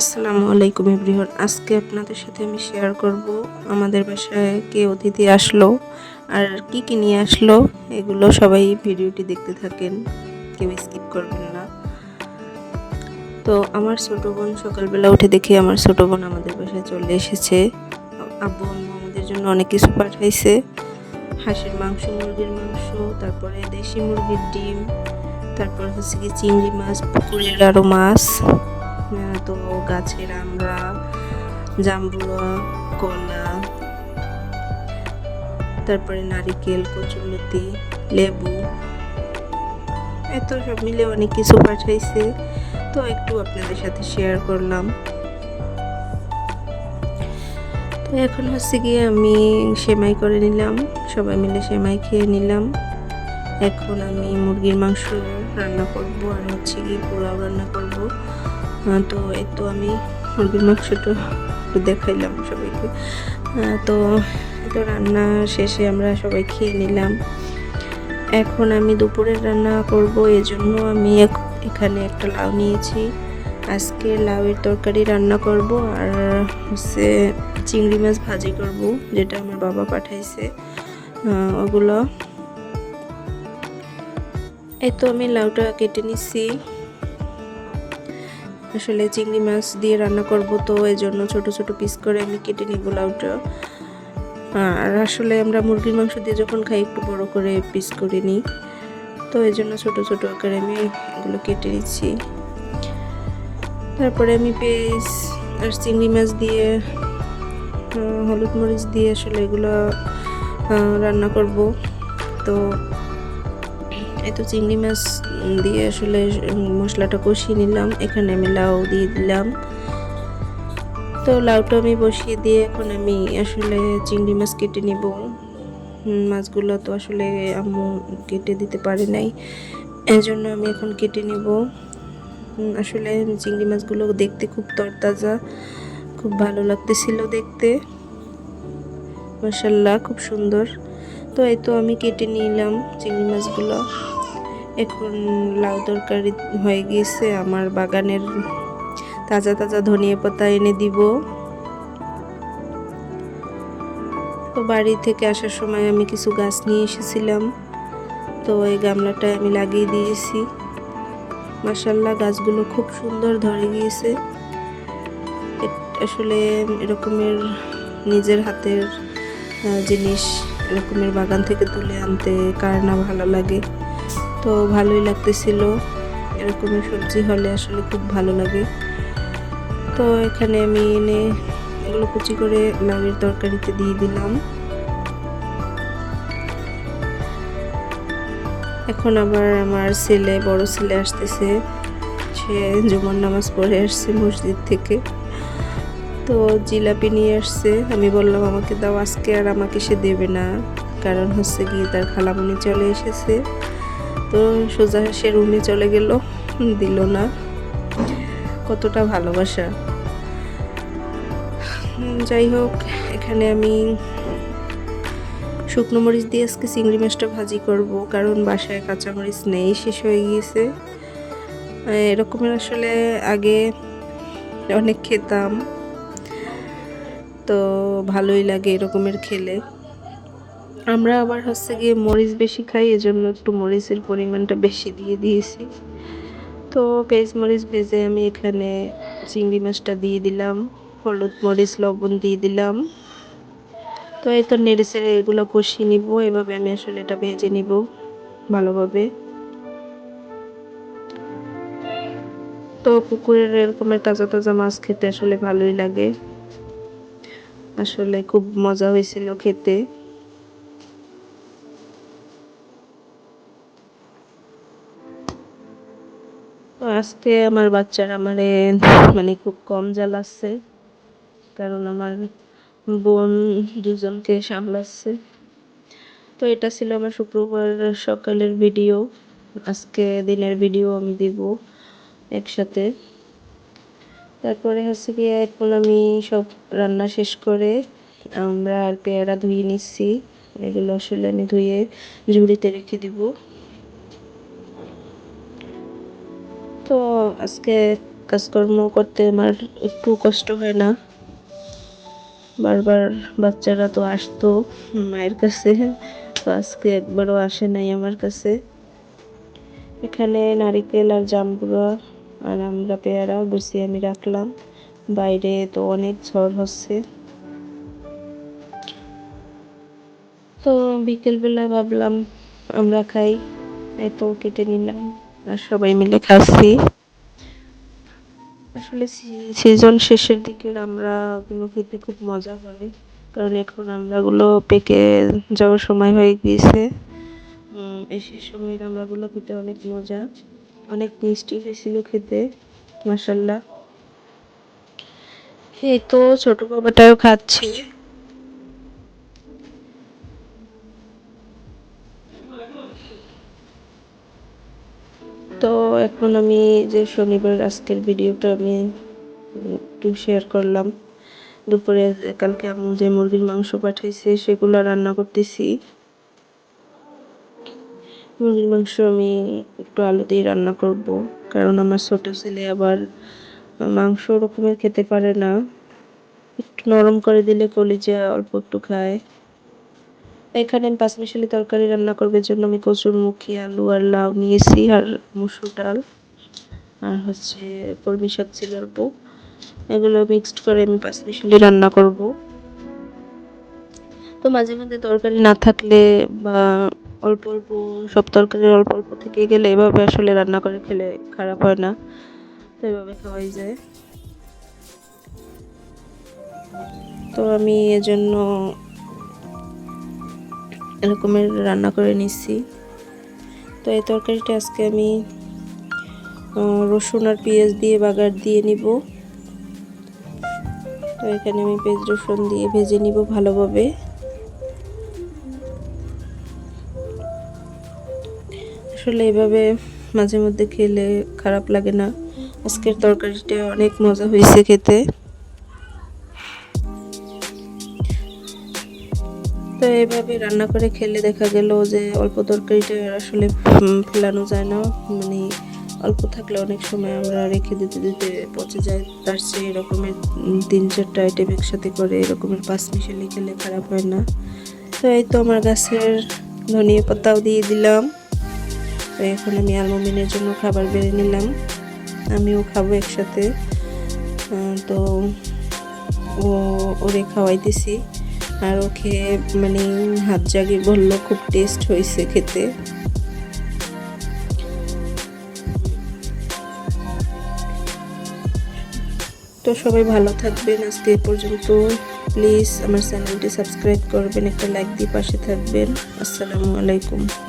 আসসালামু আলাইকুম এভরিওয়ান। আজকে আপনাদের সাথে আমি শেয়ার করব আমাদের বাসায় কে অতিথি আসলো আর কি কি নিয়ে আসলো, এগুলো সবাই ভিডিওটি দেখতে থাকেন, কেউ স্কিপ করবেন না। তো আমার ছোট বোন সকালবেলা উঠে দেখি আমার ছোট বোন আমাদের বাসায় চলে এসেছে। আব্বু আম্মু আমাদের জন্য অনেক কিছু পাঠাইছে। হাঁসের মাংস, মুরগির মাংস, তারপরে দেশি মুরগির ডিম, তারপর হচ্ছে কি চিংড়ি মাছ, পুকুরের আরও মাছ। তো গাছের আমরা, জাম্বুয়া কলা তারপরে নারিকেল কচুলতি লেবু, এত সব মিলে অনেক কিছু পাঠাইছে। তো একটু আপনাদের সাথে শেয়ার করলাম। তো এখন হচ্ছে গিয়ে আমি সেমাই করে নিলাম। সবাই মিলে সেমাই খেয়ে নিলাম। এখন আমি মুরগির মাংস রান্না করব আর হচ্ছে গিয়ে পোলাও রান্না করব। তো এই তো আমি মুরগির মাংসটা একটু দেখাইলাম সবাইকে। তো তো রান্না শেষে আমরা সবাই খেয়ে নিলাম। এখন আমি দুপুরের রান্না করব, এজন্য আমি এখানে একটা লাউ নিয়েছি। আজকে লাউয়ের তরকারি রান্না করব আর হচ্ছে চিংড়ি মাছ ভাজি করব, যেটা আমার বাবা পাঠাইছে। ওগুলো। এই তো আমি লাউটা কেটে নিচ্ছি আসলে চিংড়ি মাছ দিয়ে রান্না করব, তো এই জন্য ছোট ছোট পিস করে আমি কেটে নিব লাউটা। আর আসলে আমরা মুরগির মাংস দিয়ে যখন খাই, একটু বড় করে পিস করে নিই। তো এই জন্য ছোট ছোট আকারে আমি এগুলো কেটে নিচ্ছি। তারপরে আমি পেঁয়াজ আর চিংড়ি মাছ দিয়ে হলুদ মরিচ দিয়ে আসলে এগুলো রান্না করব। তো এই তো চিংড়ি মাছ দিয়ে আসলে মশলাটা কষিয়ে নিলাম। এখানে আমি লাউ দিয়ে দিলাম। তো লাউটা আমি বসিয়ে দিয়ে এখন আমি আসলে চিংড়ি মাছ কেটে নিব। মাছগুলো তো আসলে আম্মু কেটে দিতে পারে নাই। এই জন্য আমি এখন কেটে নিব। আসলে চিংড়ি মাছগুলো দেখতে খুব তরতাজা, খুব ভালো লাগতেছিল দেখতে। মাসাল্লাহ খুব সুন্দর। তো এই তো আমি কেটে নিলাম চিংড়ি মাছগুলো। এখন লাউ তরকারি হয়ে গিয়েছে, আমার বাগানের তাজা তাজা ধনিয়া পাতা এনে দিব। তো বাড়ি থেকে আসার সময় আমি কিছু গাছ নিয়ে এসেছিলাম, তো এই গামলাটায় আমি লাগিয়ে দিয়েছি। মাসাল্লাহ গাছগুলো খুব সুন্দর ধরে গিয়েছে। আসলে এরকমের নিজের হাতের জিনিস এরকমের বাগান থেকে তুলে আনতে, কার না ভালো লাগে। তো ভালোই লাগতেছিল। এরকমের সবজি হলে আসলে খুব ভালো লাগে। তো এখানে আমি এনে এগুলো কুচি করে লাউয়ের তরকারিতে দিয়ে দিলাম। এখন আবার আমার ছেলে, বড় ছেলে আসতেছে। সে জুমার নামাজ পড়ে আসছে মসজিদ থেকে। তো জিলাপি নিয়ে আসছে। আমি বললাম, আমাকে দাও আজকে আর আমাকে সে দেবে না। কারণ হচ্ছে গিয়ে তার খালামণি চলে এসেছে। তো সোজা সে রুমে চলে গেল। দিল না। কতটা ভালোবাসা। যাই হোক, এখানে আমি শুকনো মরিচ দিয়ে আজকে চিংড়ি মাছটা ভাজি করব। কারণ বাসায় কাঁচামরিচ নেই, শেষ হয়ে গিয়েছে। এরকমের আসলে আগে অনেক খেতাম। তো ভালোই লাগে এরকমের খেলে। আমরা আবার হচ্ছে গিয়ে মরিচ বেশি খাই, এজন্য একটু মরিচের পরিমাণটা বেশি দিয়ে দিয়েছি। তো পেঁয়াজ মরিচ ভেজে আমি এখানে চিংড়ি মাছটা দিয়ে দিলাম, হলুদ মরিচ, লবণ দিয়ে দিলাম। তো এই তো নেড়ে চেড়ে এগুলো কষিয়ে নিব, এভাবে আমি আসলে এটা ভেজে নিব ভালোভাবে। তো পুকুরের এরকমের তাজা তাজা মাছ খেতে আসলে ভালোই লাগে। আসলে খুব মজা হয়েছিল খেতে। আজকে আমার বাচ্চারা আমারে মানে খুব কম জ্বালাচ্ছে কারণ আমার বোন দুজনকে সামলাচ্ছে। তো এটা ছিল আমার শুক্রবার সকালের ভিডিও, আজকে দিনের ভিডিও আমি দিব একসাথে। তারপরে হচ্ছে কি এখন আমি সব রান্না শেষ করে আমরা আর পেয়ারা ধুয়ে নিচ্ছি। এগুলো আসলে আমি ধুয়ে ঝুড়িতে রেখে দিব। তো আজকে কাজকর্ম করতে আমার একটু কষ্ট হয় না। বারবার বাচ্চারা তো আসতো মায়ের কাছে, তো আজকে একবারও আসে নাই আমার কাছে। এখানে নারিকেল আর জামগুলো আর আমরা পেয়ারা গুছিয়ে আমি রাখলাম। বাইরে তো অনেক ঝড় হচ্ছে। তো বিকেলবেলা ভাবলাম আমরা খাই। এই তো কেটে নিলাম আর সবাই মিলে খাচ্ছি। আসলে সিজন শেষের দিকে আমরা গুলো খেতে খুব মজা হয়। কারণ এখন আমরাগুলো পেকে যাওয়ার সময় হয়ে গিয়েছে। এই শেষ আমরাগুলো খেতে অনেক মজা। অনেক মিষ্টি হয়েছিল খেতে মাসাল্লাহ এই তো ছোট বাবাটাও খাচ্ছে। তো এখন আমি যে শনিবার আজকের ভিডিওটা আমি একটু শেয়ার করলাম। দুপুরে কালকে আমি যে মুরগির মাংস পাঠাইছে, সেগুলো রান্না করতেছি। মুরগির মাংস আমি একটু আলু দিয়ে রান্না করব। কারণ আমার ছোট ছেলে আবার মাংস রকমের খেতে পারে না। একটু নরম করে দিলে কলিজা অল্প একটু খায়। এখানে আমি পাঁচমিশালি তরকারি রান্না করবার জন্য আমি কচুর মুখী, আলু আর লাউ নিয়েছি আর মুসুর ডাল। আর হচ্ছে কলমি শাক ছিল অল্প। এগুলো মিক্সড করে আমি পাঁচমিশালি রান্না করব। তো মাঝে মধ্যে তরকারি না থাকলে বা অল্প অল্প সব তরকারি অল্প অল্প থেকে গেলে এভাবে আসলে রান্না করে খেলে খারাপ হয় না। তো এভাবে খাওয়াই যায়। তো আমি এজন্য এরকমের রান্না করে নিচ্ছি। তো এই তরকারিটা আজকে আমি রসুন আর পেঁয়াজ দিয়ে বাগার দিয়ে নিব। তো এখানে আমি পেঁয়াজ রসুন দিয়ে ভেজে নিব ভালোভাবে। আসলে এভাবে মাঝে মধ্যে খেলে খারাপ লাগে না। আজকের তরকারিটা অনেক মজা হয়েছে খেতে। তো এইভাবে রান্না করে খেলে দেখা গেল যে অল্প তরকারিটা আসলে ফেলানো যায় না। মানে অল্প থাকলে অনেক সময় আমরা রেখে দিতে দিতে পচে যায়। তার চেয়ে এরকমের তিন চারটা আইটেম একসাথে করে এরকমের পাঁচ মিশালি খেলে খারাপ হয় না। তো এই তো আমার গাছের ধনিয়া পাতাও দিয়ে দিলাম। তো এখন আমি আলমমিনের জন্য খাবার বেড়ে নিলাম। আমিও খাব একসাথে। তো ও, ওরে খাওয়াইতেছি। আর ও খেয়ে মানে হাত জাগি বলল, খুব টেস্ট হয়েছে খেতে। তো সবাই ভালো থাকবেন আজকে এ পর্যন্ত। প্লিজ আমার চ্যানেলটি সাবস্ক্রাইব করবেন, একটা লাইক দিয়ে পাশে থাকবেন। আসসালামু আলাইকুম।